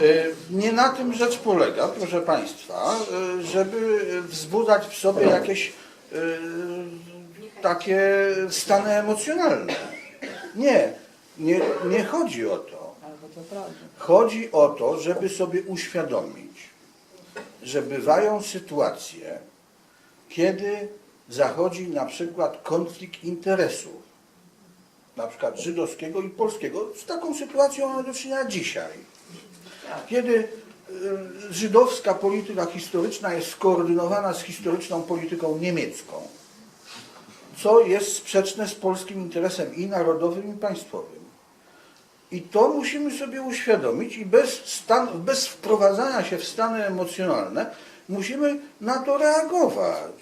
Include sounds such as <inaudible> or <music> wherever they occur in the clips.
Y, Nie na tym rzecz polega, proszę Państwa, y, żeby wzbudzać w sobie jakieś y, takie stany emocjonalne. Nie, nie, nie chodzi o to. Chodzi o to, żeby sobie uświadomić, że bywają sytuacje, kiedy zachodzi na przykład konflikt interesów, na przykład żydowskiego i polskiego. Z taką sytuacją mamy do czynienia dzisiaj. Kiedy y, żydowska polityka historyczna jest skoordynowana z historyczną polityką niemiecką, co jest sprzeczne z polskim interesem i narodowym, i państwowym. I to musimy sobie uświadomić i bez, stan, bez wprowadzania się w stany emocjonalne musimy na to reagować.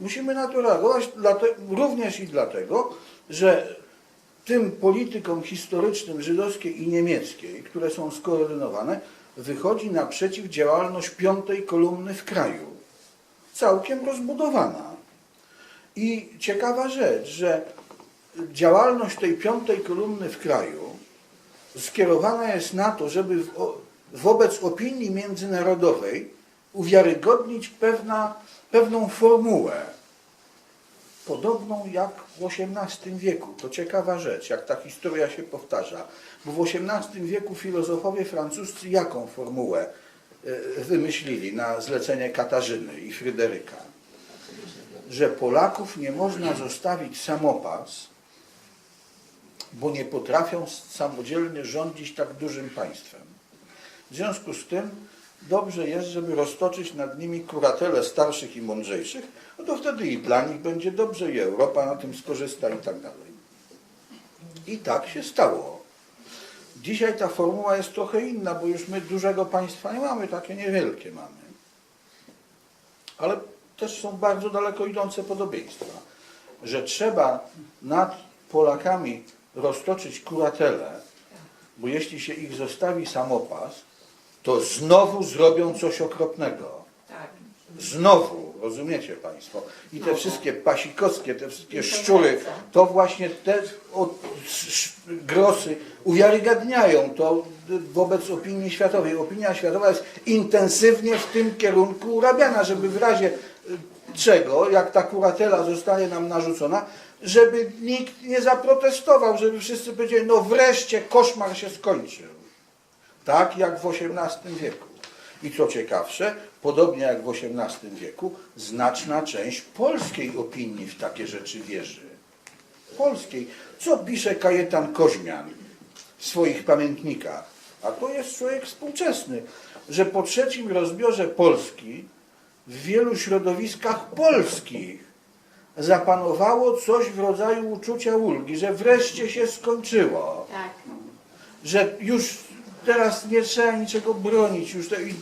Musimy na to reagować dlate, również i dlatego, że tym politykom historycznym żydowskiej i niemieckiej, które są skoordynowane, wychodzi naprzeciw działalność piątej kolumny w kraju. Całkiem rozbudowana. I ciekawa rzecz, że działalność tej piątej kolumny w kraju skierowana jest na to, żeby wobec opinii międzynarodowej uwiarygodnić pewna, pewną formułę, podobną jak w XVIII wieku. To ciekawa rzecz, jak ta historia się powtarza. Bo w XVIII wieku filozofowie francuscy jaką formułę e, wymyślili na zlecenie Katarzyny i Fryderyka? Że Polaków nie można zostawić samopas, bo nie potrafią samodzielnie rządzić tak dużym państwem. W związku z tym dobrze jest, żeby roztoczyć nad nimi kuratelę starszych i mądrzejszych, no to wtedy i dla nich będzie dobrze, i Europa na tym skorzysta i tak dalej. I tak się stało. Dzisiaj ta formuła jest trochę inna, bo już my dużego państwa nie mamy, takie niewielkie mamy. Ale też są bardzo daleko idące podobieństwa, że trzeba nad Polakami roztoczyć kuratelę, bo jeśli się ich zostawi samopas, to znowu zrobią coś okropnego. Tak. Znowu, rozumiecie Państwo? I te wszystkie pasikowskie, te wszystkie szczury, to właśnie te od, grosy uwiarygadniają to wobec opinii światowej. Opinia światowa jest intensywnie w tym kierunku urabiana, żeby w razie y, czego, jak ta kuratela zostanie nam narzucona, żeby nikt nie zaprotestował, żeby wszyscy powiedzieli, no wreszcie koszmar się skończył. Tak jak w XVIII wieku. I co ciekawsze, podobnie jak w XVIII wieku, znaczna część polskiej opinii w takie rzeczy wierzy. Polskiej. Co pisze Kajetan Koźmian w swoich pamiętnikach? A to jest człowiek współczesny, że po trzecim rozbiorze Polski w wielu środowiskach polskich zapanowało coś w rodzaju uczucia ulgi, że wreszcie się skończyło Tak. że już teraz nie trzeba niczego bronić, już to, i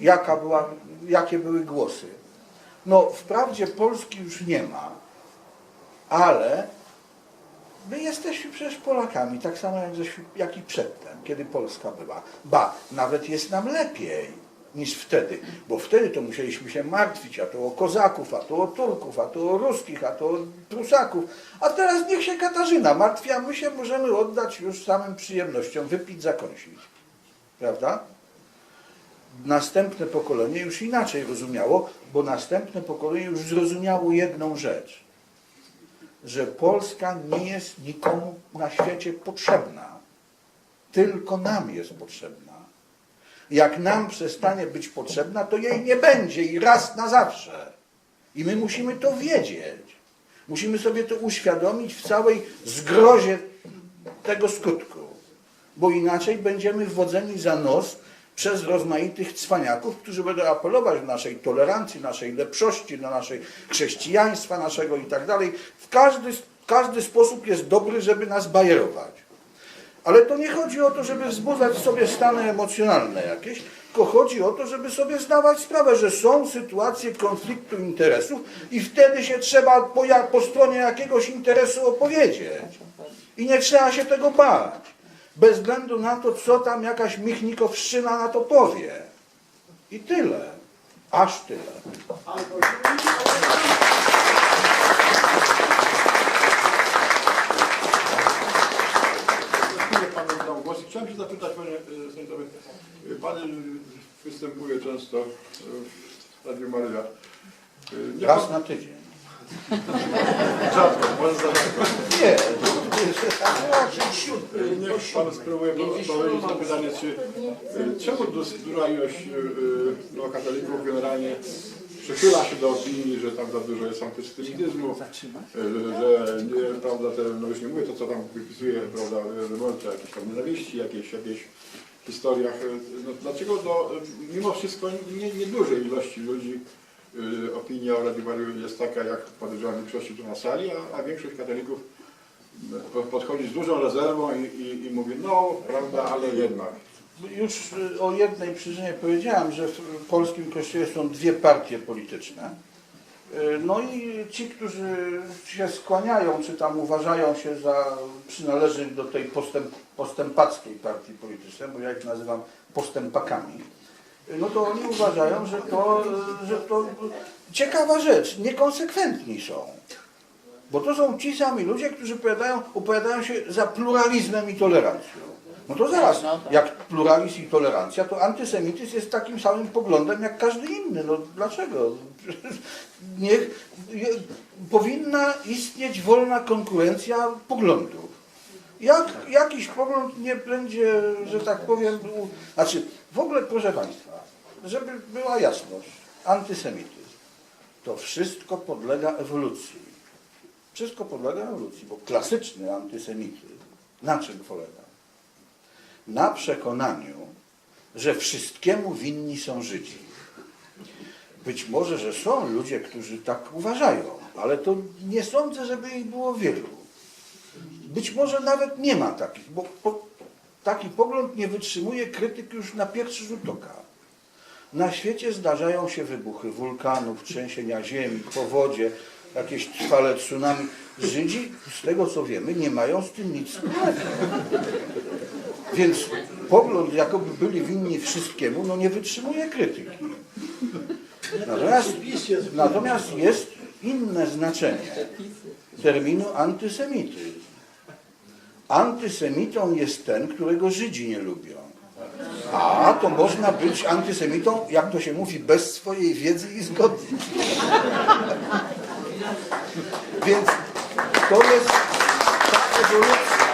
jaka była, jakie były głosy. No, wprawdzie Polski już nie ma, ale my jesteśmy przecież Polakami, tak samo jak, jak i przedtem, kiedy Polska była. Ba, nawet jest nam lepiej niż wtedy, bo wtedy to musieliśmy się martwić, a to o kozaków, a to o Turków, a to o ruskich, a to o Prusaków, a teraz niech się Katarzyna martwi, a my się możemy oddać już samym przyjemnościom, wypić, zakąsić. Prawda? Następne pokolenie już inaczej rozumiało, bo następne pokolenie już zrozumiało jedną rzecz, że Polska nie jest nikomu na świecie potrzebna, tylko nam jest potrzebna. Jak nam przestanie być potrzebna, to jej nie będzie i raz na zawsze. I my musimy to wiedzieć. Musimy sobie to uświadomić w całej zgrozie tego skutku. Bo inaczej będziemy wodzeni za nos przez rozmaitych cwaniaków, którzy będą apelować do naszej tolerancji, naszej lepszości, do naszej chrześcijaństwa naszego i tak dalej. W każdy, każdy sposób jest dobry, żeby nas bajerować. Ale to nie chodzi o to, żeby wzbudzać sobie stany emocjonalne jakieś, tylko chodzi o to, żeby sobie zdawać sprawę, że są sytuacje konfliktu interesów i wtedy się trzeba po, po stronie jakiegoś interesu opowiedzieć. I nie trzeba się tego bać. Bez względu na to, co tam jakaś Michnikowszczyna na to powie. I tyle. Aż tyle. Chwilę Pan oddał głos i chciałem się zapytać, panie e, Stanisławie, e, pan e, występuje często w Radiu Maryja. Nie Raz pan- na tydzień. Rzadko, pan za rzadko. Nie, Niech pan spróbuje odpowiedzieć na pytanie, czy czemu duża ilość no, katolików generalnie przychyla się do opinii, że tam za dużo jest antysemityzmu, e, że nie, prawda, te, no już nie mówię to, co tam wypisuje, prawda, Remolce, jakieś tam nienawiści, jakieś, jakieś historiach. e, No, dlaczego do, e, mimo wszystko nie, nie dużej ilości ludzi opinia o Radiu Maryja jest taka, jak podejrzewam większości tu na sali, a, a większość katolików po- podchodzi z dużą rezerwą i, i, i mówi, no, prawda, ale jednak. Już y, o jednej przyczynie powiedziałem, że w polskim kościele są dwie partie polityczne. Y, No i ci, którzy się skłaniają, czy tam uważają się za przynależnych do tej postęp, postępackiej partii politycznej, bo ja ich nazywam postępakami, y, no to oni uważają, że to, że to ciekawa rzecz, niekonsekwentni są. Bo to są ci sami ludzie, którzy opowiadają, opowiadają się za pluralizmem i tolerancją. No to zaraz, No tak. jak pluralizm i tolerancja, to antysemityzm jest takim samym poglądem jak każdy inny. No dlaczego? <laughs> Niech, powinna istnieć wolna konkurencja poglądów. Jak jakiś pogląd nie będzie, że tak powiem, u- znaczy w ogóle proszę Państwa, żeby była jasność, antysemityzm to wszystko podlega ewolucji. Wszystko podlega ewolucji, bo klasyczny antysemityzm na czym polega? Na przekonaniu, że wszystkiemu winni są Żydzi. Być może, że są ludzie, którzy tak uważają, ale to nie sądzę, żeby ich było wielu. Być może nawet nie ma takich, bo po, taki pogląd nie wytrzymuje krytyki już na pierwszy rzut oka. Na świecie zdarzają się wybuchy wulkanów, trzęsienia ziemi, powodzie, jakieś trwale tsunami. Żydzi, z tego co wiemy, nie mają z tym nic wspólnego. Więc pogląd, jakoby byli winni wszystkiemu, no nie wytrzymuje krytyki. Natomiast, natomiast jest inne znaczenie terminu antysemityzm. Antysemitą jest ten, którego Żydzi nie lubią. A to można być antysemitą, jak to się mówi, bez swojej wiedzy i zgody. Więc to jest ta ewolucja.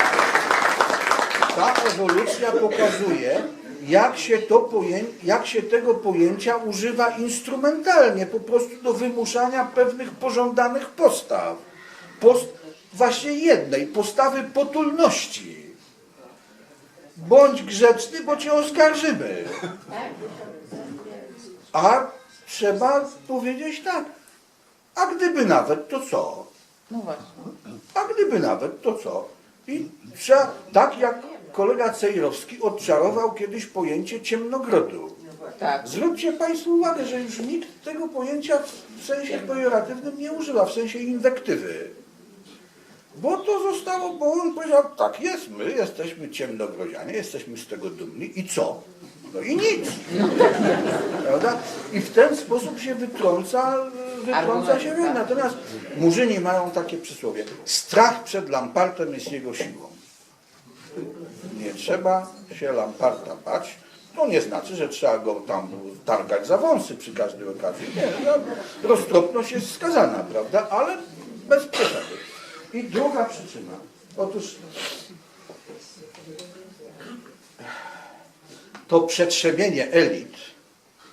Ta ewolucja pokazuje, jak się, to poję, jak się tego pojęcia używa instrumentalnie, po prostu do wymuszania pewnych pożądanych postaw. Post, właśnie jednej, postawy potulności. Bądź grzeczny, bo cię oskarżymy. A trzeba powiedzieć tak. A gdyby nawet, to co? No właśnie. A gdyby nawet, to co? I trzeba, tak jak kolega Cejrowski odczarował kiedyś pojęcie ciemnogrodu. Tak. Zwróćcie Państwo uwagę, że już nikt tego pojęcia w sensie pejoratywnym nie używa, w sensie inwektywy. Bo to zostało, bo on powiedział, tak jest, my jesteśmy ciemnogrodzianie, jesteśmy z tego dumni i co? No i nic. Prawda? I w ten sposób się wytrąca, wytrąca się Argument, tak. Natomiast murzyni mają takie przysłowie. Strach przed lampartem jest jego siłą. Nie trzeba się lamparta bać. To nie znaczy, że trzeba go tam targać za wąsy przy każdej okazji. Nie, no, roztropność jest skazana, prawda? Ale bez przesady. I druga przyczyna. Otóż to przetrzebienie elit,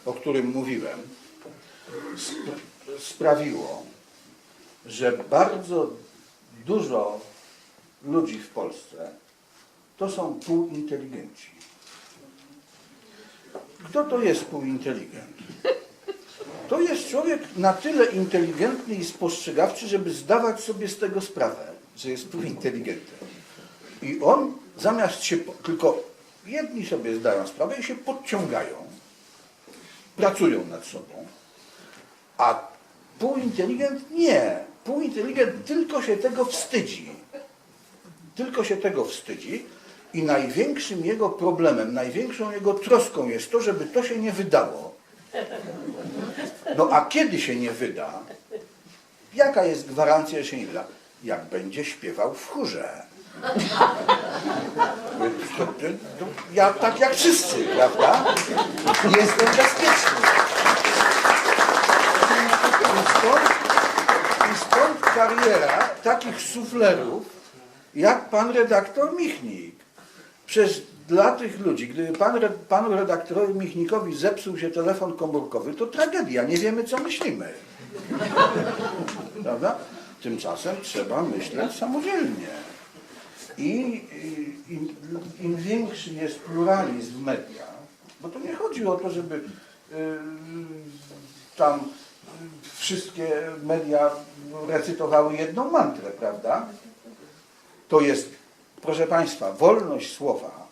o którym mówiłem, sp- sprawiło, że bardzo dużo ludzi w Polsce to są półinteligenci. Kto to jest półinteligent? To jest człowiek na tyle inteligentny i spostrzegawczy, żeby zdawać sobie z tego sprawę, że jest półinteligentem. I on zamiast się, tylko jedni sobie zdają sprawę i się podciągają, pracują nad sobą, a półinteligent nie. Półinteligent tylko się tego wstydzi. Tylko się tego wstydzi i największym jego problemem, największą jego troską jest to, żeby to się nie wydało. No a kiedy się nie wyda? Jaka jest gwarancja, że się nie wyda? Jak będzie śpiewał w chórze. Ja tak jak wszyscy, prawda? Jestem bezpieczny. I stąd, I stąd kariera takich suflerów, jak pan redaktor Michnik. Przecież dla tych ludzi, gdyby pan, panu redaktorowi Michnikowi zepsuł się telefon komórkowy, to tragedia, nie wiemy co myślimy. Prawda? Tymczasem trzeba myśleć samodzielnie. I im, im większy jest pluralizm w mediach, bo to nie chodzi o to, żeby y, tam wszystkie media recytowały jedną mantrę, prawda? To jest, proszę Państwa, wolność słowa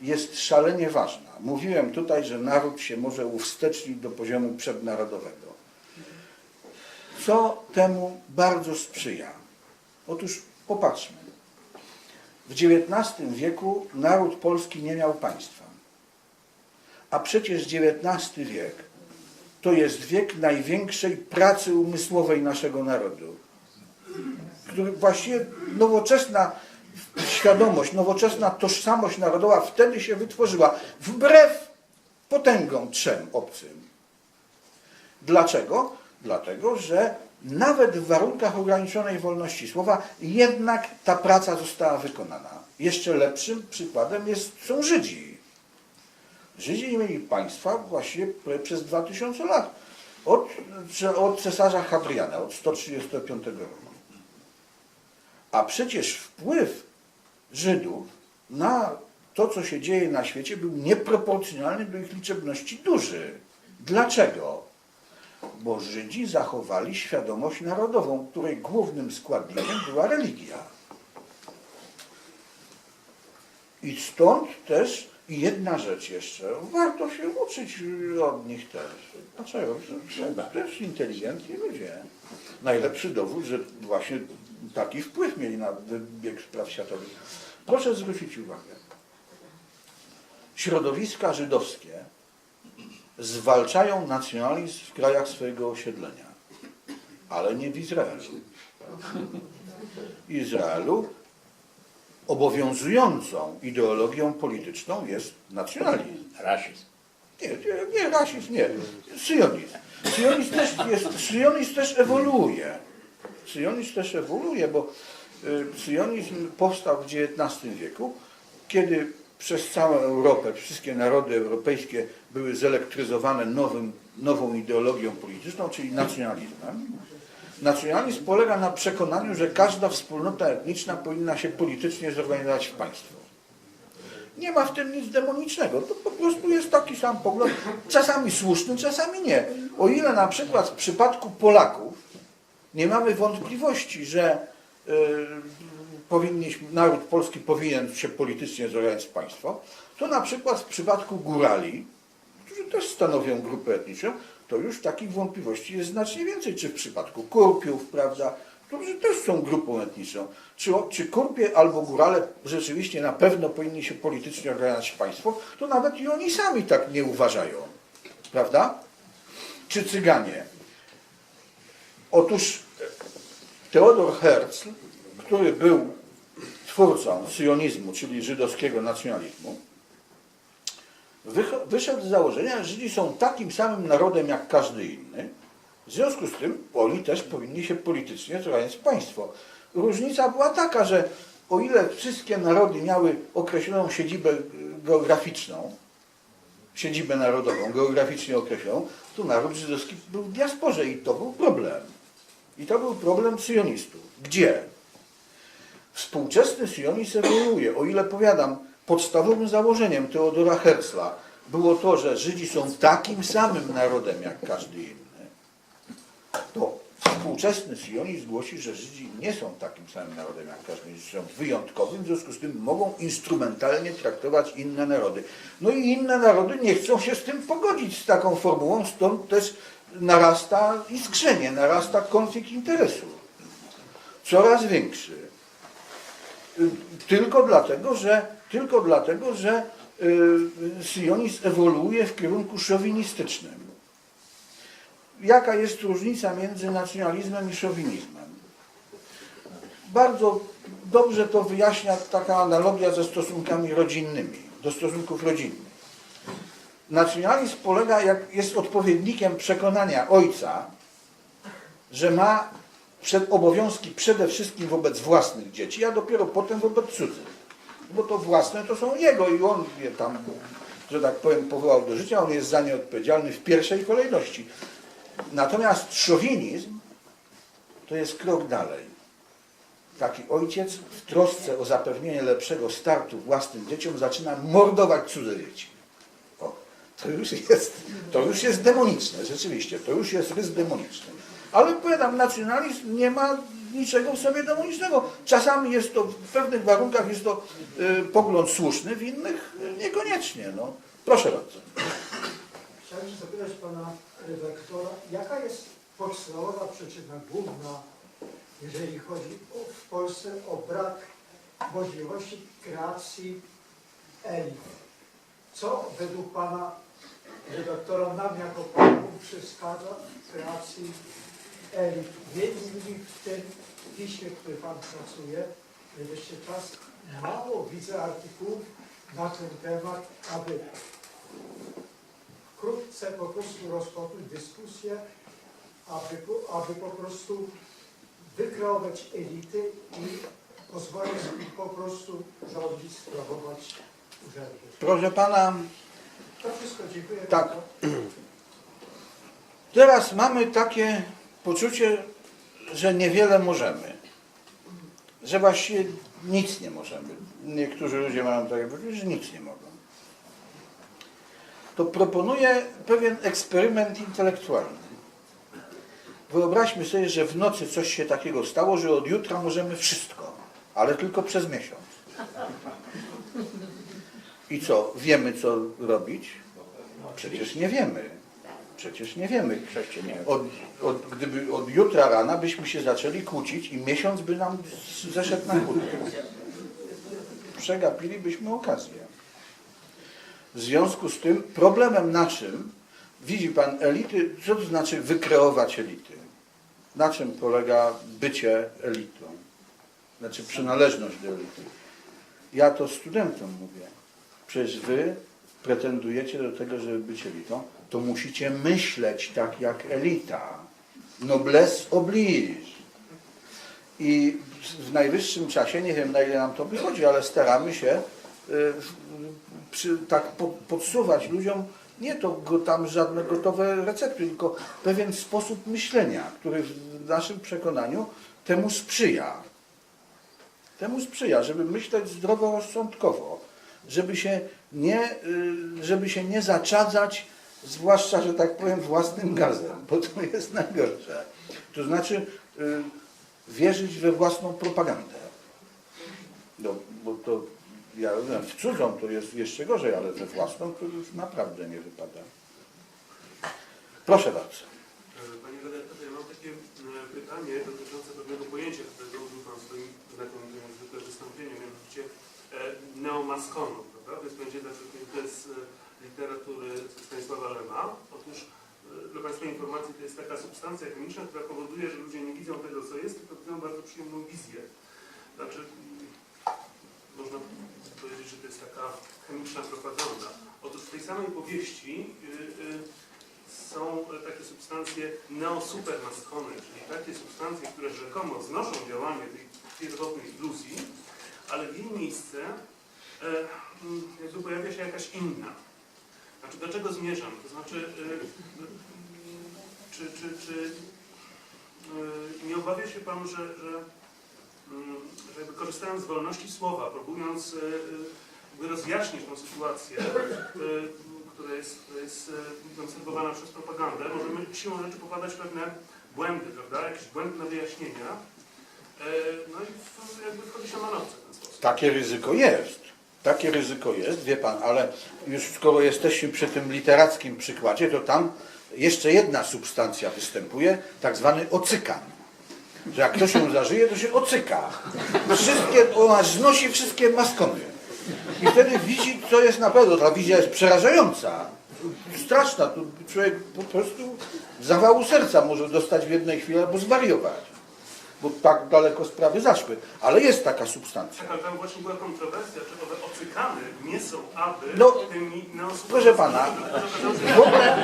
jest szalenie ważna. Mówiłem tutaj, że naród się może uwstecznić do poziomu przednarodowego. Co temu bardzo sprzyja? Otóż popatrzmy. W XIX wieku naród polski nie miał państwa. A przecież XIX wiek to jest wiek największej pracy umysłowej naszego narodu. Który właściwie nowoczesna świadomość, nowoczesna tożsamość narodowa wtedy się wytworzyła, wbrew potęgom trzem obcym. Dlaczego? Dlatego, że nawet w warunkach ograniczonej wolności słowa jednak ta praca została wykonana. Jeszcze lepszym przykładem jest, są Żydzi. Żydzi nie mieli państwa właściwie pre- przez 2000 lat. Od, od cesarza Hadriana, od 135 roku. A przecież wpływ Żydów na to, co się dzieje na świecie, był nieproporcjonalny do ich liczebności duży. Dlaczego? Bo Żydzi zachowali świadomość narodową, której głównym składnikiem była religia. I stąd też i jedna rzecz jeszcze, warto się uczyć od nich też. Dlaczego? To też inteligentni ludzie. Najlepszy dowód, że właśnie taki wpływ mieli na bieg spraw światowych. Proszę zwrócić uwagę. Środowiska żydowskie zwalczają nacjonalizm w krajach swojego osiedlenia, ale nie w Izraelu. W Izraelu obowiązującą ideologią polityczną jest nacjonalizm. Rasizm. Nie, nie, nie rasizm, nie. Syjonizm. Syjonizm też, jest, syjonizm też ewoluuje. Syjonizm też ewoluuje, bo y, syjonizm powstał w XIX wieku, kiedy przez całą Europę, wszystkie narody europejskie były zelektryzowane nowym, nową ideologią polityczną, czyli nacjonalizmem. Nacjonalizm polega na przekonaniu, że każda wspólnota etniczna powinna się politycznie zorganizować w państwo. Nie ma w tym nic demonicznego. To po prostu jest taki sam pogląd, czasami słuszny, czasami nie. O ile na przykład w przypadku Polaków nie mamy wątpliwości, że y, powinniśmy, naród polski powinien się politycznie zorganizować państwo, to na przykład w przypadku Górali, którzy też stanowią grupę etniczną, to już takich wątpliwości jest znacznie więcej. Czy w przypadku Kurpiów, prawda, którzy też są grupą etniczną. Czy, czy Kurpie albo Górale rzeczywiście na pewno powinni się politycznie organizować państwo, to nawet i oni sami tak nie uważają. Prawda? Czy Cyganie? Otóż Teodor Herzl, który był twórcą syjonizmu, czyli żydowskiego nacjonalizmu, wyszedł z założenia, że Żydzi są takim samym narodem jak każdy inny. W związku z tym oni też powinni się politycznie w państwo. Różnica była taka, że o ile wszystkie narody miały określoną siedzibę geograficzną, siedzibę narodową, geograficznie określoną, to naród żydowski był w diasporze i to był problem. I to był problem syjonistów. Gdzie? Współczesny syjonizm ewoluuje. O ile powiadam, podstawowym założeniem Teodora Herzla było to, że Żydzi są takim samym narodem jak każdy inny, to współczesny syjonizm głosi, że Żydzi nie są takim samym narodem jak każdy inny, są wyjątkowym, w związku z tym mogą instrumentalnie traktować inne narody. No i inne narody nie chcą się z tym pogodzić, z taką formułą, stąd też narasta iskrzenie, narasta konflikt interesów. Coraz większy. Tylko dlatego, że, tylko dlatego, że y, syjonizm ewoluuje w kierunku szowinistycznym. Jaka jest różnica między nacjonalizmem i szowinizmem? Bardzo dobrze to wyjaśnia taka analogia ze stosunkami rodzinnymi, do stosunków rodzinnych. Nacjonalizm polega, jak jest odpowiednikiem przekonania ojca, że ma przed obowiązki przede wszystkim wobec własnych dzieci, a dopiero potem wobec cudzych. Bo to własne to są jego i on je tam, że tak powiem, powołał do życia, on jest za nie odpowiedzialny w pierwszej kolejności. Natomiast szowinizm to jest krok dalej. Taki ojciec w trosce o zapewnienie lepszego startu własnym dzieciom zaczyna mordować cudze dzieci. To, już jest, to już jest demoniczne, rzeczywiście, to już jest rys demoniczny. Ale powiadam, nacjonalizm nie ma niczego w sobie demonicznego. Czasami jest to, w pewnych warunkach jest to y, pogląd słuszny, w innych niekoniecznie. No. Proszę bardzo. Chciałem zapytać pana redaktora, jaka jest podstawowa przyczyna główna, jeżeli chodzi o, w Polsce o brak możliwości kreacji elit? Co według pana redaktora nam jako Polakom przeszkadza w kreacji elit? Między innymi w tym piśmie, który pan pracuje, jeszcze czas mało widzę artykułów na ten temat, aby wkrótce po prostu rozpocząć dyskusję, aby, aby po prostu wykreować elity i pozwolić im po prostu rządzić, sprawować urzędy. Proszę pana, To wszystko, dziękuję Tak. <clears throat> Teraz mamy takie poczucie, że niewiele możemy. Że właściwie nic nie możemy. Niektórzy ludzie mają takie poczucie, że nic nie mogą. To proponuję pewien eksperyment intelektualny. Wyobraźmy sobie, że w nocy coś się takiego stało, że od jutra możemy wszystko, ale tylko przez miesiąc. I co? Wiemy, co robić? Przecież nie wiemy. Przecież nie wiemy. Od, od, gdyby od jutra rana byśmy się zaczęli kłócić i miesiąc by nam zeszedł na kłótnię. Przegapilibyśmy okazję. W związku z tym problemem naszym, widzi Pan elity, co to znaczy wykreować elity? Na czym polega bycie elitą? Znaczy przynależność do elity. Ja to studentom mówię. Przecież wy pretendujecie do tego, żeby być elitą, to musicie myśleć tak jak elita. Noblesse oblige. I w najwyższym czasie, nie wiem na ile nam to wychodzi, ale staramy się y, przy, tak po, podsuwać ludziom nie to tam żadne gotowe recepty, tylko pewien sposób myślenia, który w naszym przekonaniu temu sprzyja. Temu sprzyja, żeby myśleć zdroworozsądkowo, żeby się nie, y, żeby się nie zaczadzać, zwłaszcza, że tak powiem, własnym gazem, bo to jest najgorsze. To znaczy y, wierzyć we własną propagandę. No, bo to ja rozumiem, w cudzą to jest jeszcze gorzej, ale we własną to już naprawdę nie wypada. Proszę bardzo. Panie redaktorze, ja mam takie e, pytanie dotyczące pewnego pojęcia, którego użył Pan w swoim znakomitym wystąpieniu, mianowicie e, neomaskonów, prawda? Znaczy, to jest e, literatury Stanisława Lema. Otóż e, dla Państwa informacji to jest taka substancja chemiczna, która powoduje, że ludzie nie widzą tego, co jest, tylko widzą bardzo przyjemną wizję. Znaczy, można powiedzieć, że to jest taka chemiczna propaganda. Otóż w tej samej powieści y, y, są takie substancje neosupermaskony, czyli takie substancje, które rzekomo znoszą działanie tej pierwotnej iluzji, ale w jej miejsce e, mm, jakby pojawia się jakaś inna. Znaczy, do czego zmierzam? To znaczy, y, czy, czy, czy y, nie obawia się Pan, że, że, mm, że jakby korzystając z wolności słowa, próbując y, rozjaśnić tą sytuację, która jest, która jest obserwowana przez propagandę, możemy siłą rzeczy popadać pewne błędy, prawda? Jakieś błędne wyjaśnienia. No i jakby wchodzi się manowce w ten sposób. Takie ryzyko jest. Takie ryzyko jest, wie pan, ale już skoro jesteśmy przy tym literackim przykładzie, to tam jeszcze jedna substancja występuje, tak zwany ocykan. Że jak ktoś ją zażyje, to się ocyka. Wszystkie, ona znosi wszystkie maskony. I wtedy widzi, co jest naprawdę. Ta wizja jest przerażająca. Straszna. Tu człowiek po prostu zawału serca może dostać w jednej chwili albo zwariować. Bo tak daleko sprawy zaszły. Ale jest taka substancja. Tak, ale tam właśnie była kontrowersja, czy owe ocykany nie są aby No, tymi neosubstancjami. proszę pana, W ogóle,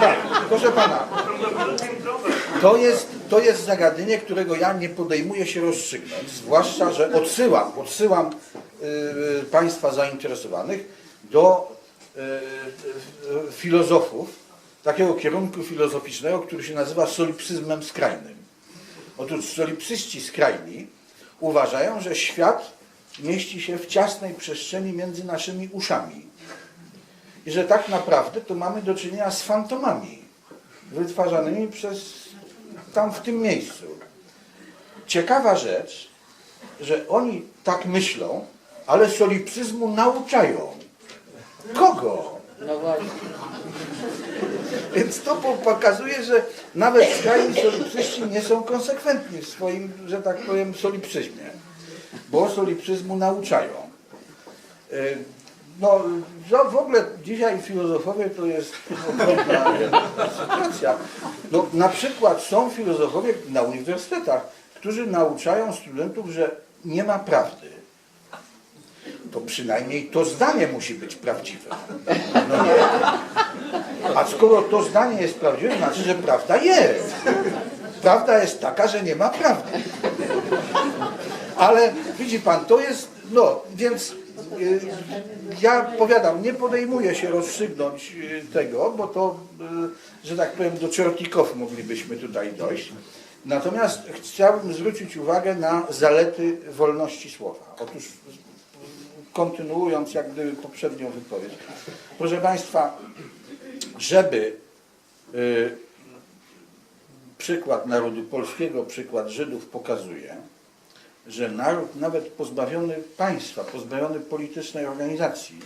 tak, proszę pana. To jest, to jest zagadnienie, którego ja nie podejmuję się rozstrzygnąć, zwłaszcza, że odsyłam, odsyłam y, Państwa zainteresowanych do y, y, filozofów, takiego kierunku filozoficznego, który się nazywa solipsyzmem skrajnym. Otóż solipsyści skrajni uważają, że świat mieści się w ciasnej przestrzeni między naszymi uszami i że tak naprawdę to mamy do czynienia z fantomami wytwarzanymi przez tam w tym miejscu. Ciekawa rzecz, że oni tak myślą, ale solipsyzmu nauczają. Kogo? No właśnie. Więc to po- pokazuje, że nawet skrajni solipsyści nie są konsekwentni w swoim, że tak powiem, solipsyzmie, bo solipsyzmu nauczają. Y, No, w ogóle dzisiaj filozofowie to jest okrutna sytuacja. No, na przykład są filozofowie na uniwersytetach, którzy nauczają studentów, że nie ma prawdy. To przynajmniej to zdanie musi być prawdziwe. No nie. A skoro to zdanie jest prawdziwe, znaczy, że prawda jest. Prawda jest taka, że nie ma prawdy. Ale widzi pan, to jest, no, więc y, ja powiadam, nie podejmuję się rozstrzygnąć y, tego, bo to, y, że tak powiem, do czertików moglibyśmy tutaj dojść. Natomiast chciałbym zwrócić uwagę na zalety wolności słowa. Otóż kontynuując jak gdyby poprzednią wypowiedź. Proszę Państwa, żeby y, przykład narodu polskiego, przykład Żydów pokazuje, że naród nawet pozbawiony państwa, pozbawiony politycznej organizacji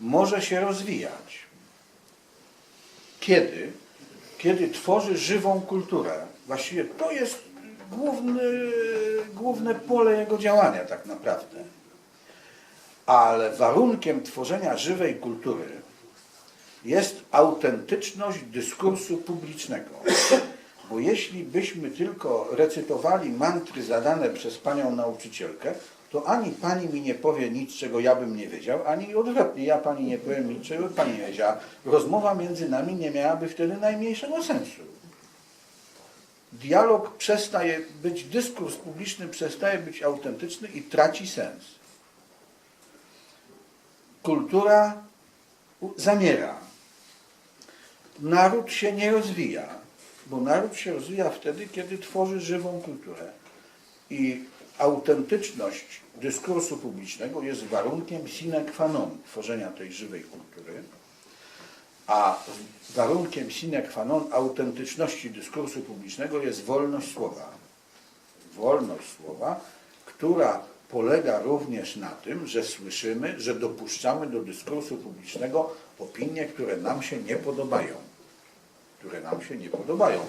może się rozwijać. Kiedy? Kiedy tworzy żywą kulturę. Właściwie to jest główny, główne pole jego działania tak naprawdę. Ale warunkiem tworzenia żywej kultury jest autentyczność dyskursu publicznego. Bo jeśli byśmy tylko recytowali mantry zadane przez panią nauczycielkę, to ani pani mi nie powie nic, czego ja bym nie wiedział, ani odwrotnie, ja pani nie powiem nic, czego pani nie wiedziała. Rozmowa między nami nie miałaby wtedy najmniejszego sensu. Dialog przestaje być, dyskurs publiczny przestaje być autentyczny i traci sens. Kultura zamiera. Naród się nie rozwija, bo naród się rozwija wtedy, kiedy tworzy żywą kulturę. I autentyczność dyskursu publicznego jest warunkiem sine qua non tworzenia tej żywej kultury, a warunkiem sine qua non autentyczności dyskursu publicznego jest wolność słowa. Wolność słowa, która polega również na tym, że słyszymy, że dopuszczamy do dyskursu publicznego opinie, które nam się nie podobają. Które nam się nie podobają.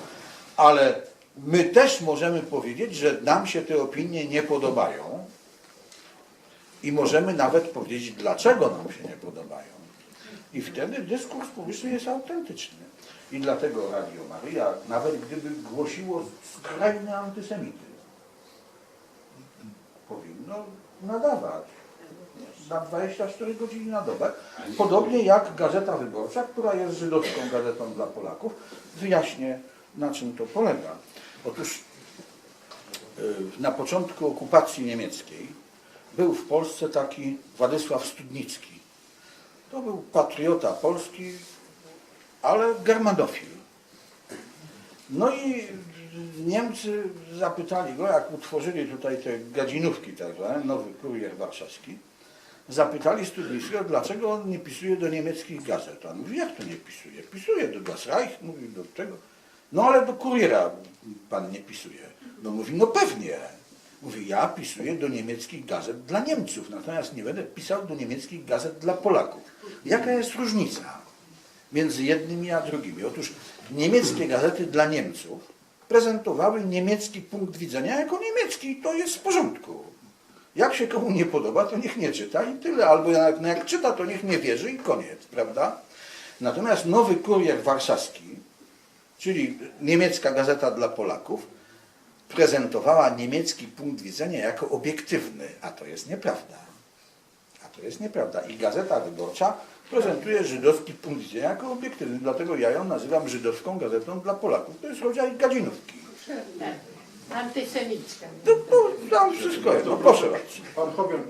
Ale my też możemy powiedzieć, że nam się te opinie nie podobają i możemy nawet powiedzieć, dlaczego nam się nie podobają. I wtedy dyskurs publiczny jest autentyczny. I dlatego Radio Maryja, nawet gdyby głosiło skrajny antysemityzm, powinno nadawać na 24 godziny na dobę. Podobnie jak Gazeta Wyborcza, która jest żydowską gazetą dla Polaków. Wyjaśnię, na czym to polega. Otóż y, na początku okupacji niemieckiej był w Polsce taki Władysław Studnicki. To był patriota polski, ale germanofil. No i Niemcy zapytali go, jak utworzyli tutaj te gadzinówki tak zwane, nowy kurier warszawski, zapytali Studnickiego, dlaczego on nie pisuje do niemieckich gazet. On mówi, jak to nie pisuje? Pisuje do Das Reich, mówi do tego. No ale do kuriera pan nie pisuje. No mówi, no pewnie. Mówi, ja pisuję do niemieckich gazet dla Niemców, natomiast nie będę pisał do niemieckich gazet dla Polaków. Jaka jest różnica między jednymi a drugimi? Otóż niemieckie gazety dla Niemców prezentowały niemiecki punkt widzenia jako niemiecki i to jest w porządku. Jak się komu nie podoba, to niech nie czyta i tyle. Albo jak, no jak czyta, to niech nie wierzy i koniec, prawda? Natomiast nowy kurier warszawski, czyli niemiecka gazeta dla Polaków, prezentowała niemiecki punkt widzenia jako obiektywny, a to jest nieprawda. A to jest nieprawda. I Gazeta Wyborcza prezentuje żydowski punkt widzenia jako obiektywny, dlatego ja ją nazywam żydowską gazetą dla Polaków. To jest rodzaj gadzinówki. Tak. Antysemicka. To, tam wszystko jest. No proszę bardzo. Pan Hogan